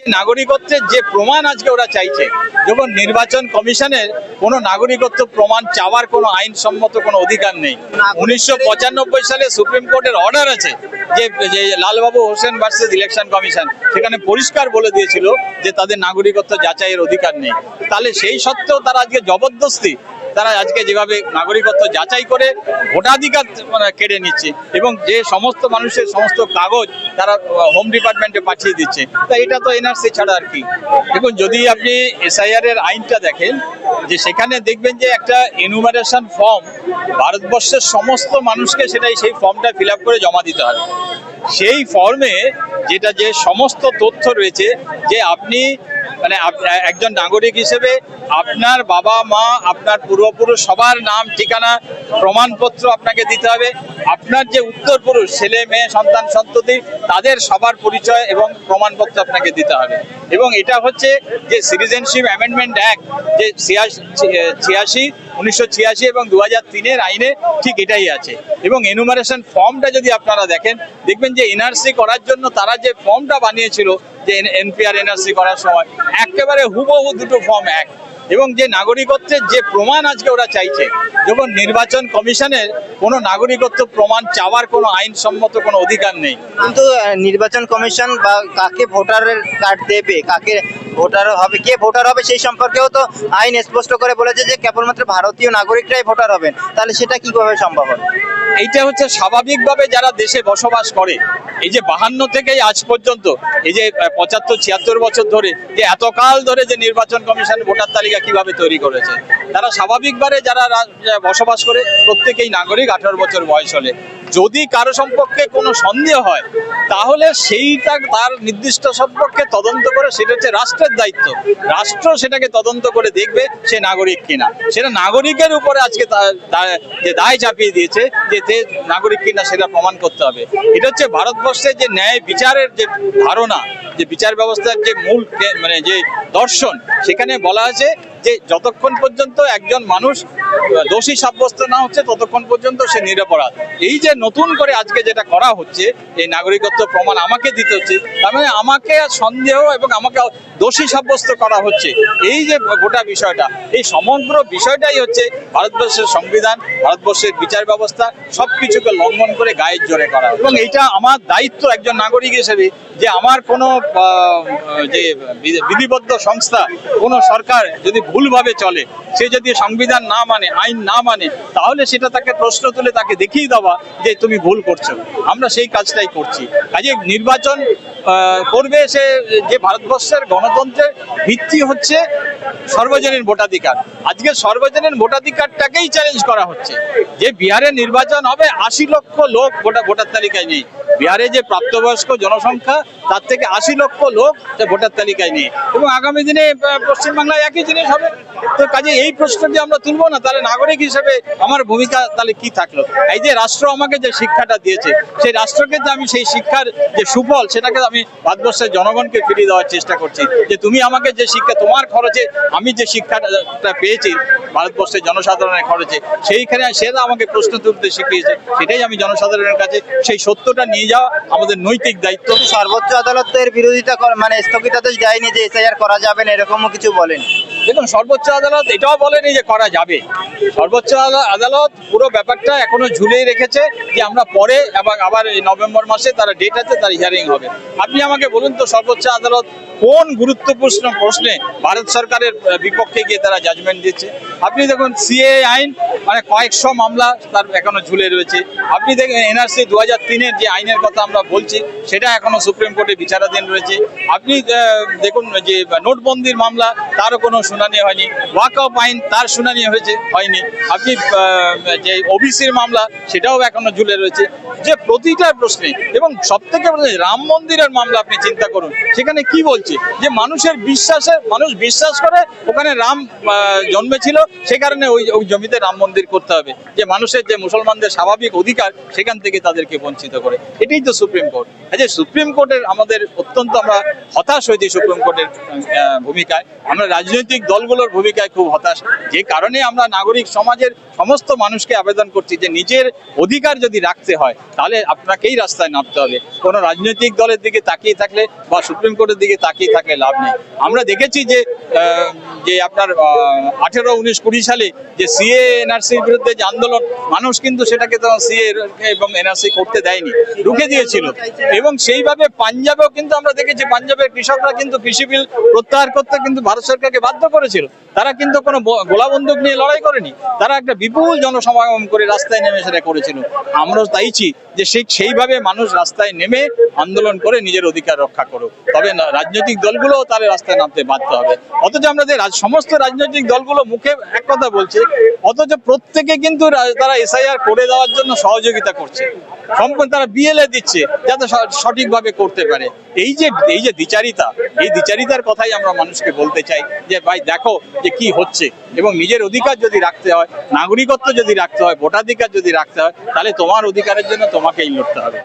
নাগরিকত্বের যে প্রমাণ আজকে ওরা চাইছে, যখন নির্বাচন কমিশনের কোনো নাগরিকত্ব প্রমাণ চাওয়ার কোনো আইনসম্মত কোনো অধিকার নেই। উনিশশো পঁচানব্বই সালে সুপ্রিম কোর্টের অর্ডার আছে যে যে Lalbabu Hossain versus election commission, সেখানে পরিষ্কার বলে দিয়েছিল যে তাদের নাগরিকত্ব যাচাইয়ের অধিকার নেই। তাহলে সেই সত্ত্বেও তারা আজকে জবরদস্তি তারা আজকে যেভাবে নাগরিকত্ব যাচাই করে ভোটাধিকার মানে কেড়ে নিচ্ছে এবং যে সমস্ত মানুষের সমস্ত কাগজ তারা হোম ডিপার্টমেন্টে পাঠিয়ে দিচ্ছে, তা এটা তো এনআরসি ছাড়া আর কি। দেখুন, যদি আপনি এসআইআর এর আইনটা দেখেন, যে সেখানে দেখবেন যে একটা এনুমারেশন ফর্ম ভারতবর্ষের সমস্ত মানুষকে সেটাই সেই ফর্মটা ফিল করে জমা দিতে হবে। সেই ফর্মে যেটা যে সমস্ত তথ্য রয়েছে, যে আপনি মানে একজন নাগরিক হিসেবে আপনার বাবা, মা, আপনার পূর্বপুরুষ, সবার নাম, ঠিকানা, প্রমাণপত্র আপনাকে দিতে হবে। আপনার যে উত্তরপুরুষ, ছেলে, মেয়ে, সন্তান, সন্ততি, তাদের সবার পরিচয় এবং প্রমাণপত্র আপনাকে দিতে হবে। এবং এটা হচ্ছে যে সিটিজেনশিপ অ্যামেন্ডমেন্ট অ্যাক্ট যে ছিয়াশি উনিশশো ছিয়াশি এবং দু হাজার তিনের আইনে ঠিক এটাই আছে। এবং এনুমারেশন ফর্মটা যদি আপনারা দেখেন, দেখবেন যে এনআরসি করার জন্য তারা যে ফর্মটা বানিয়েছিল, যে এনপিআর এনআরসি করার সময়, একেবারে হুবহু দুটো ফর্ম এক। এবং যে নাগরিকত্বের যে প্রমাণ আজকে ওরা চাইছে, যখন নির্বাচন কমিশনের কোনো নাগরিকত্ব প্রমাণ চাওয়ার কোনো আইনসম্মত কোনো অধিকার নেই। কিন্তু নির্বাচন কমিশন বা কাকে ভোটারের কার্ড দেবে, কাকে ভোটার হবে, কে ভোটার হবে সেই সম্পর্কেও তো আইন স্পষ্ট করে বলেছে যে কেবলমাত্র ভারতীয় নাগরিকরাই ভোটার হবেন। তাহলে সেটা কীভাবে সম্ভব হবে? এইটা হচ্ছে স্বাভাবিকভাবে যারা দেশে বসবাস করে, এই যে বাহান্ন থেকেই আজ পর্যন্ত, এই যে পঁচাত্তর, ছিয়াত্তর বছর ধরে, যে এতকাল ধরে যে নির্বাচন কমিশন ভোটার তালিকা কীভাবে তৈরি করেছে, তারা স্বাভাবিকভাবে যারা বসবাস করে, প্রত্যেকেই নাগরিক আঠারো বছর বয়স হলে। যদি কারও সম্পর্কে কোনো সন্দেহ হয়, তাহলে সেইটা তার নির্দিষ্ট সম্পর্কে তদন্ত করে সেটা হচ্ছে রাষ্ট্রের দায়িত্ব। রাষ্ট্র সেটাকে তদন্ত করে দেখবে সে নাগরিক কিনা। সেটা নাগরিকের উপরে আজকে যে দায় চাপিয়ে দিয়েছে যে যে নাগরিক কিনা সেটা প্রমাণ করতে হবে। এটা হচ্ছে ভারতবর্ষের যে ন্যায় বিচারের যে ধারণা, যে বিচার ব্যবস্থার যে মূল মানে যে দর্শন, সেখানে বলা আছে যে যতক্ষণ পর্যন্ত একজন মানুষ দোষী সাব্যস্ত না হচ্ছে, ততক্ষণ পর্যন্ত সে নিরপরাধ। এই যে নতুন করে আজকে যেটা করা হচ্ছে, এই নাগরিকত্ব প্রমাণ আমাকে দিতে হচ্ছে, তার মানে আমাকে সন্দেহ এবং আমাকে দোষী সাব্যস্ত করা হচ্ছে। এই যে গোটা বিষয়টা, এই সমগ্র বিষয়টাই হচ্ছে ভারতবর্ষের সংবিধান, ভারতবর্ষের বিচার ব্যবস্থা সব কিছুকে লঙ্ঘন করে গায়ের জোরে করা। এবং এইটা আমার দায়িত্ব একজন নাগরিক হিসেবে, যে আমার কোনো যে বিধি- বিধিবদ্ধ সংস্থা, কোনো সরকার যদি ভুলভাবে চলে, সে যদি সংবিধান না মানে আইন না মানে তাহলে সেটা তাকে প্রশ্ন তুলে তাকে দেখিয়ে দেওয়া যে তুমি ভুল করছ। আমরা সেই কাজটাই করছি। কাজে নির্বাচন করবে সে যে ভারতবর্ষের গণতন্ত্রের ভিত্তি হচ্ছে সর্বজনীন ভোটাধিকার। আজকে সর্বজনীন ভোটাধিকারটাকেই চ্যালেঞ্জ করা হচ্ছে। যে বিহারে নির্বাচন হবে, আশি লক্ষ লোক ভোটা ভোটার তালিকায় নেই। বিহারে যে প্রাপ্তবয়স্ক জনসংখ্যা, তার থেকে আশি লক্ষ লোক ভোটার তালিকায় নেই। এবং আগামী দিনে পশ্চিমবাংলায় একই জিনিস হবে। তো কাজে এই প্রশ্নটি আমরা তুলবো না। তাহলে নাগরিক হিসেবে আমার ভূমিকা তাহলে কি থাকল? এই যে রাষ্ট্র আমাকে যে শিক্ষাটা দিয়েছে, সেই রাষ্ট্রকে যে আমি সেই শিক্ষার যে সুফল, সেটাকে আমি ভারতবর্ষের জনগণকে ফিরিয়ে দেওয়ার চেষ্টা করছি। যে তুমি আমাকে যে শিক্ষা, তোমার খরচে আমি যে শিক্ষাটা পেয়েছি ভারতবর্ষের জনসাধারণের খরচে সেইখানে সেটা আমাকে প্রশ্ন তুলতে শিখিয়েছে সেটাই আমি জনসাধারণের কাছে সেই সত্যটা নিয়ে যাওয়া আমাদের নৈতিক দায়িত্ব। সর্বোচ্চ আদালত এর বিরোধিতা করে মানে স্থগিতাদেশ দেয়নি যে এসআইআর করা যাবে না এরকমও কিছু বলেন? দেখুন সর্বোচ্চ আদালত এটাও বলেনি যে করা যাবে। সর্বোচ্চ আদালত পুরো ব্যাপারটা এখনও ঝুলিয়ে রেখেছে যে আমরা পরে এবং আবার এই নভেম্বর মাসে তারা ডেট আছে তার হিয়ারিং হবে। আপনি আমাকে বলুন তো সর্বোচ্চ আদালত কোন গুরুত্বপূর্ণ প্রশ্নে ভারত সরকারের আহ, বিপক্ষে গিয়ে তারা জাজমেন্ট দিচ্ছে। আপনি দেখুন সিএ আইন মানে কয়েকশো মামলা তার এখনও ঝুলে রয়েছে। আপনি দেখেন এনআরসি দু হাজার তিনের যে আইনের কথা আমরা বলছি সেটা এখনও সুপ্রিম কোর্টে বিচারাধীন রয়েছে। আপনি দেখুন যে নোটবন্দির মামলা তারও কোনো শুনানি হয়নি। ওয়াক অফ আইন তার শুনানি হয়েছে, হয়নি। আপনি যে ওবিসির মামলা, সেটাও এখনও ঝুলে রয়েছে। যে প্রতিটা প্রশ্নে, এবং সব থেকে রাম মন্দিরের মামলা আপনি চিন্তা করুন, সেখানে কি বলছে? যে মানুষের বিশ্বাসের, মানুষ বিশ্বাস করে ওখানে রাম জন্মেছিল, সে কারণে ওই ওই জমিতে রাম মন্দির করতে হবে। যে মানুষের যে মুসলমানদের স্বাভাবিক অধিকার, সেখান থেকে তাদেরকে বঞ্চিত করে। এটাই তো সুপ্রিম কোর্ট যে সুপ্রিম কোর্টের আমাদের অত্যন্ত আমরা হতাশ হয়েছি সুপ্রিম কোর্টের ভূমিকায়। আমরা রাজনৈতিক দলগুলোর ভূমিকায় খুব হতাশ। যে কারণে আমরা নাগরিক সমাজের সমস্ত মানুষকে আবেদন করছি যে নিজের অধিকার যদি রাখতে হয়, তাহলে আপনাকেই রাস্তায় নামতে হবে। কোনো রাজনৈতিক দলের দিকে তাকিয়ে থাকলে বা সুপ্রিম কোর্টের দিকে তাকিয়ে থাকলে লাভ নেই। আমরা দেখেছি যে যে আপনার আঠেরো, উনিশ, কুড়ি সালে যে সিএ, এনআরসির বিরুদ্ধে যে আন্দোলন, মানুষ কিন্তু সেটাকে তো সিএ এবং এনআরসি করতে দেয়নি, রুখে দিয়েছিল। এবং সেইভাবে পাঞ্জাবেও কিন্তু আমরা দেখেছি, পাঞ্জাবের কৃষকরা কিন্তু কৃষি বিল প্রত্যাহার করতে কিন্তু ভারত সরকারকে বাধ্য করেছিল, তারা কিন্তু কোনো গোলাবন্দুক গোলা বন্দুক নিয়ে লড়াই করেনি, তারা একটা বিপুল জনসমাগম করে রাস্তায় নেমে সেটা করেছিল। আমরাও চাইছি যে সেই সেইভাবে মানুষ রাস্তায় নেমে আন্দোলন করে নিজের অধিকার রক্ষা করুক। তবে রাজনৈতিক দলগুলোও তাহলে রাস্তায় নামতে বাধ্য হবে। অথচ আমরা যে সমস্ত রাজনৈতিক দলগুলো মুখে এক কথা বলছে, অথচ প্রত্যেকে কিন্তু তারা এসআইআর করে দেওয়ার জন্য সহযোগিতা করছে। সম্পূর্ণ তারা বিএলএ দিচ্ছে যাতে সঠিকভাবে করতে পারে। এই যে এই যে দ্বিচারিতা, এই দ্বিচারিতার কথাই আমরা মানুষকে বলতে চাই যে, ভাই, দেখো যে কি হচ্ছে। এবং নিজের অধিকার যদি রাখতে হয়, নাগরিকত্ব যদি রাখতে হয়, ভোটাধিকার যদি রাখতে হয়, তাহলে তোমার অধিকারের জন্য তোমাকেই লড়তে হবে।